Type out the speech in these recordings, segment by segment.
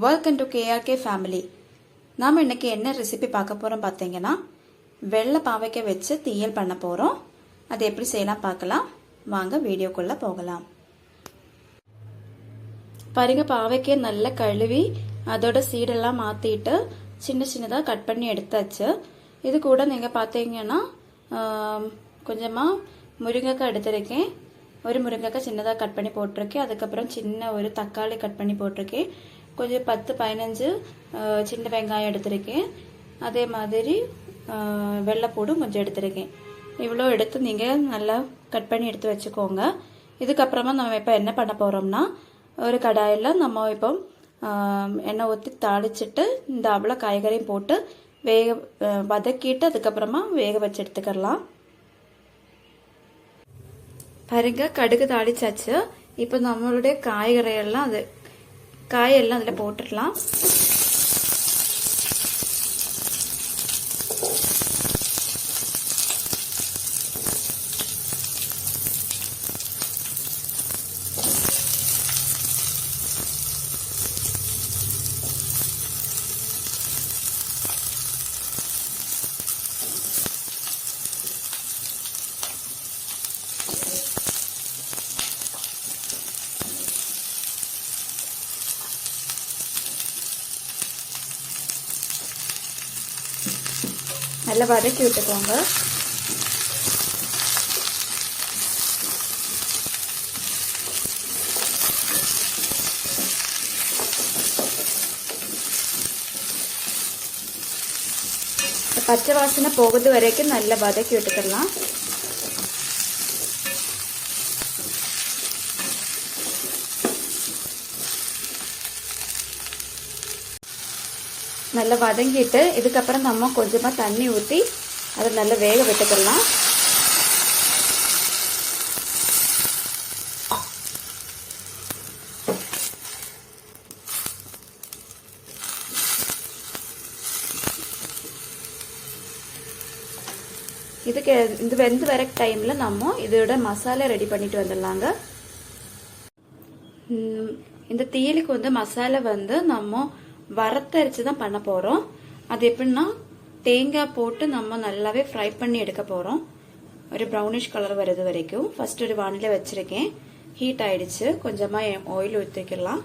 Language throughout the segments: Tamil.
வெல்கம் டு கேஆர்கே ஃபேமிலி நாம் இன்றைக்கி என்ன ரெசிபி பார்க்க போகிறோம் பார்த்தீங்கன்னா வெள்ளை பாவைக்காய் வச்சு தீயல் பண்ண போகிறோம் அது எப்படி செய்யலாம் பார்க்கலாம். வாங்க வீடியோக்குள்ளே போகலாம். பாருங்க பாவைக்காய் நல்லா கழுவி அதோட சீடெல்லாம் மாற்றிட்டு சின்ன சின்னதாக கட் பண்ணி எடுத்தாச்சு. இது கூட நீங்கள் பார்த்தீங்கன்னா கொஞ்சமாக முருங்கைக்காய் எடுத்திருக்கேன். ஒரு முருங்கைக்காய் சின்னதாக கட் பண்ணி போட்டிருக்கேன். அதுக்கப்புறம் சின்ன ஒரு தக்காளி கட் பண்ணி போட்டிருக்கேன். கொஞ்சம் பத்து பதினஞ்சு சின்ன வெங்காயம் எடுத்திருக்கேன். அதே மாதிரி வெள்ளைப்பூடும் கொஞ்சம் எடுத்திருக்கேன். இவ்வளோ எடுத்து நீங்கள் நல்லா கட் பண்ணி எடுத்து வச்சுக்கோங்க. இதுக்கப்புறமா நம்ம இப்போ என்ன பண்ண போகிறோம்னா ஒரு கடாயில் நம்ம இப்போ எண்ணெய் ஊற்றி தாளிச்சிட்டு இந்த அவ்வளோ காய்கறியும் போட்டு வேக வதக்கிட்டு அதுக்கப்புறமா வேக வச்சு எடுத்துக்கலாம். பாருங்க கடுகு தாளிச்சாச்சு. இப்போ நம்மளுடைய காய்கறியெல்லாம் அது காயெல்லாம் அதில் போட்டுடலாம். நல்லா வதக்கி விட்டுக்கோங்க. பச்சை வாசனை போகிறது வரைக்கும் நல்லா வதக்கி விட்டுக்கலாம். நல்லா வதங்கிட்டு இதுக்கப்புறம் நம்ம கொஞ்சமாக தண்ணி ஊற்றி அதை நல்லா வேக விட்டுக்கலாம். இதுக்கு இந்த வெந்து வர டைமில் நம்ம இதோட மசாலா ரெடி பண்ணிட்டு வந்துடலாங்க. இந்த தீயலுக்கு வந்து மசாலா வந்து நம்ம வறுத்தரைச்சு தான் பண்ண போகிறோம் அது எப்படின்னா தேங்காய் போட்டு நம்ம நல்லாவே ஃப்ரை பண்ணி எடுக்க போகிறோம் ஒரு ப்ரௌனிஷ் கலர் வருது வரைக்கும். ஃபர்ஸ்ட் ஒரு வானிலை வச்சிருக்கேன். ஹீட் ஆயிடுச்சு. கொஞ்சமாக ஆயில் ஊற்றிக்கலாம்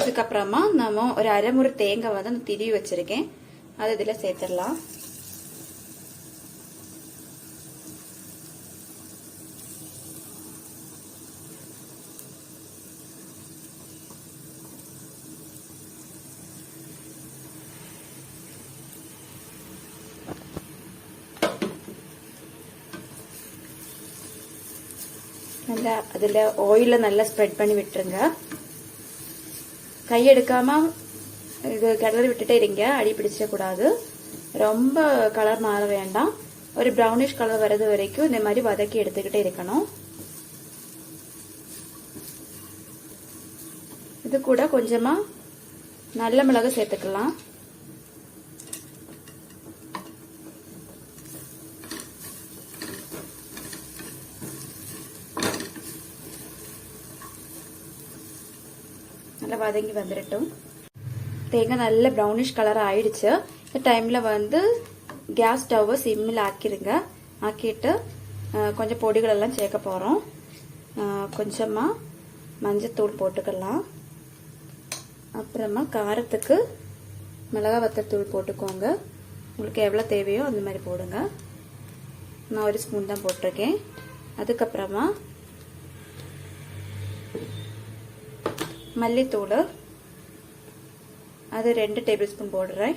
அதுக்கப்புறமா நம்ம ஒரு அரைமுறை தேங்காய் வந்து நான் திருவி வச்சிருக்கேன். அது இதில் சேர்த்துடலாம். நல்லா அதில் ஆயிலை நல்லா ஸ்ப்ரெட் பண்ணி விட்டுருங்க. கை எடுக்காமல் இது கிளறி விட்டுட்டே இருங்க. அடி பிடிச்சிடக்கூடாது ரொம்ப கலர் மாற வேண்டாம். ஒரு ப்ரௌனிஷ் கலர் வர்றது வரைக்கும் இந்த மாதிரி வதக்கி எடுத்துக்கிட்டே இருக்கணும். இது கூட கொஞ்சமாக நல்ல மிளகு சேர்த்துக்கலாம். நல்லா வதங்கி வந்துடட்டும் தேங்காய் நல்ல ப்ரௌனிஷ் கலர் ஆயிடுச்சு. இந்த டைமில் வந்து கேஸ் ஸ்டவ்வை சிம்மில் ஆக்கிடுங்க ஆக்கிட்டு கொஞ்சம் பொடிகளெல்லாம் சேர்க்க போகிறோம் கொஞ்சமாக மஞ்சத்தூள் போட்டுக்கலாம். அப்புறமா காரத்துக்கு மிளகா வத்தத்தூள் போட்டுக்கோங்க. உங்களுக்கு எவ்வளோ தேவையோ அந்த மாதிரி போடுங்க. நான் ஒரு ஸ்பூன் தான் போட்டிருக்கேன். அதுக்கப்புறமா மல்லித்தூள். அது ரெண்டு டேபிள் ஸ்பூன் போடுறேன்.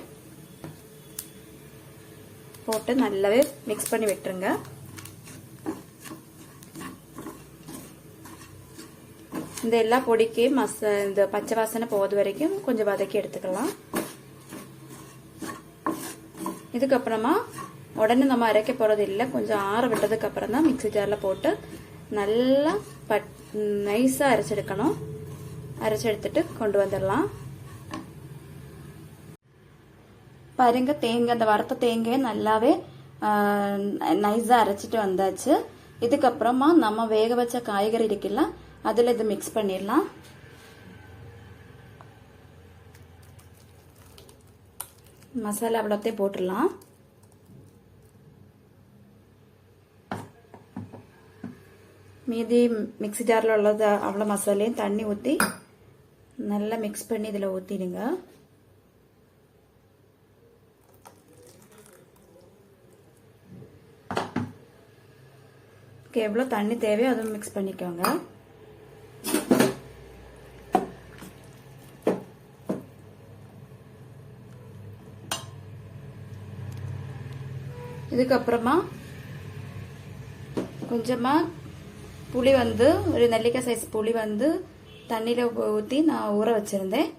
போட்டு நல்லாவே மிக்ஸ் பண்ணி விட்டுருங்க. இந்த எல்லா பொடிக்கு மச இந்த பச்சை வாசனை போகிறது வரைக்கும் கொஞ்சம் வதக்கி எடுத்துக்கலாம். இதுக்கப்புறமா உடனே நம்ம அரைக்க போகிறது இல்லை கொஞ்சம் ஆற விட்டதுக்கு அப்புறம் தான் மிக்ஸி ஜாரில் போட்டு நல்லா பட் நைஸாக அரைச்செடுக்கணும் அரைச்சி எடுத்துட்டு கொண்டு வந்துடலாம். பாருங்க தேங்காய் அந்த வறுத்த தேங்காயை நல்லாவே நைஸாக அரைச்சிட்டு வந்தாச்சு. இதுக்கப்புறமா நம்ம வேக வச்ச காய்கறி இருக்குல்ல அதில் இது மிக்ஸ் பண்ணிடலாம். மசாலா அவ்வளோத்தையும் போட்டுடலாம். மீதி மிக்ஸி ஜாரில் உள்ளது அவ்வளோ மசாலையும் தண்ணி ஊற்றி நல்லா மிக்ஸ் பண்ணி இதில் ஊற்றிடுங்க எவ்வளோ தண்ணி தேவையோ அதுவும் மிக்ஸ் பண்ணிக்கோங்க. இதுக்கப்புறமா கொஞ்சமாக புளி வந்து ஒரு நெல்லிக்காய் சைஸ் புளி வந்து தண்ணியில் ஊற்றி நான் ஊற வச்சுருந்தேன்.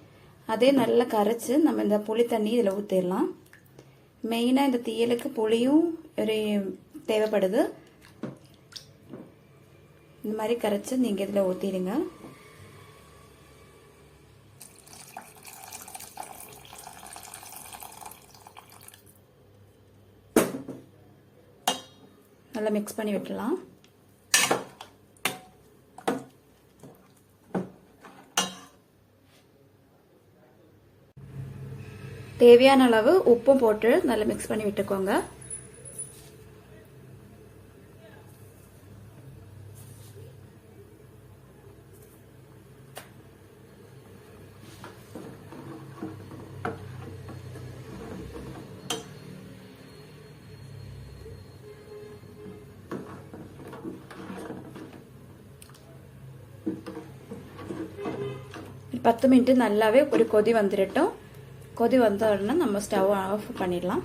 அதே நல்லா கரைச்சி நம்ம இந்த புளி தண்ணி இதில் ஊற்றிடலாம் மெயினாக இந்த தீயலுக்கு புளியும் ஒரு தேவைப்படுது. இந்த மாதிரி கரைச்சி நீங்கள் இதில் ஊற்றிடுங்க நல்லா மிக்ஸ் பண்ணி விட்டுலாம் தேவையான அளவு உப்பும் போட்டு நல்லா மிக்ஸ் பண்ணி விட்டுக்கோங்க. பத்து மினிட் நல்லாவே ஒரு கொதி வந்துடட்டும் கொதி வந்த உடனே நம்ம ஸ்டவ் ஆஃப் பண்ணிடலாம்.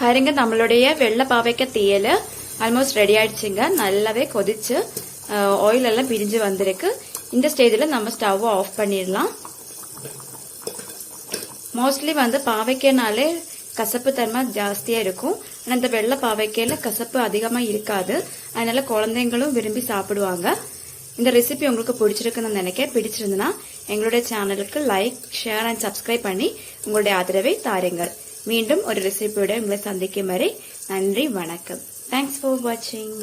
பாருங்க நம்மளுடைய வெள்ளை பாவைக்க தீயல் ஆல்மோஸ்ட் ரெடி ஆயிடுச்சுங்க. நல்லாவே கொதிச்சு ஆயில் எல்லாம் பிரிஞ்சு வந்திருக்கு. இந்த ஸ்டேஜில் நம்ம ஸ்டவ் ஆஃப் பண்ணிடலாம். மோஸ்ட்லி வந்து பாவைக்கனாலே கசப்பு தன்மை ஜாஸ்தியாக இருக்கும். ஆனால் இந்த வெள்ளை பாவைக்கையில் கசப்பு அதிகமாக இருக்காது. அதனால குழந்தைங்களும் விரும்பி சாப்பிடுவாங்க. இந்த ரெசிபி உங்களுக்கு பிடிச்சிருக்குன்னு நினைக்க பிடிச்சிருந்துன்னா எங்களுடைய சேனலுக்கு லைக் ஷேர் அண்ட் சப்ஸ்கிரைப் பண்ணி உங்களுடைய ஆதரவை தாருங்கள். மீண்டும் ஒரு ரெசிபியோட உங்களை சந்திக்கும் வரை நன்றி வணக்கம். தேங்க்ஸ் ஃபார் வாட்சிங்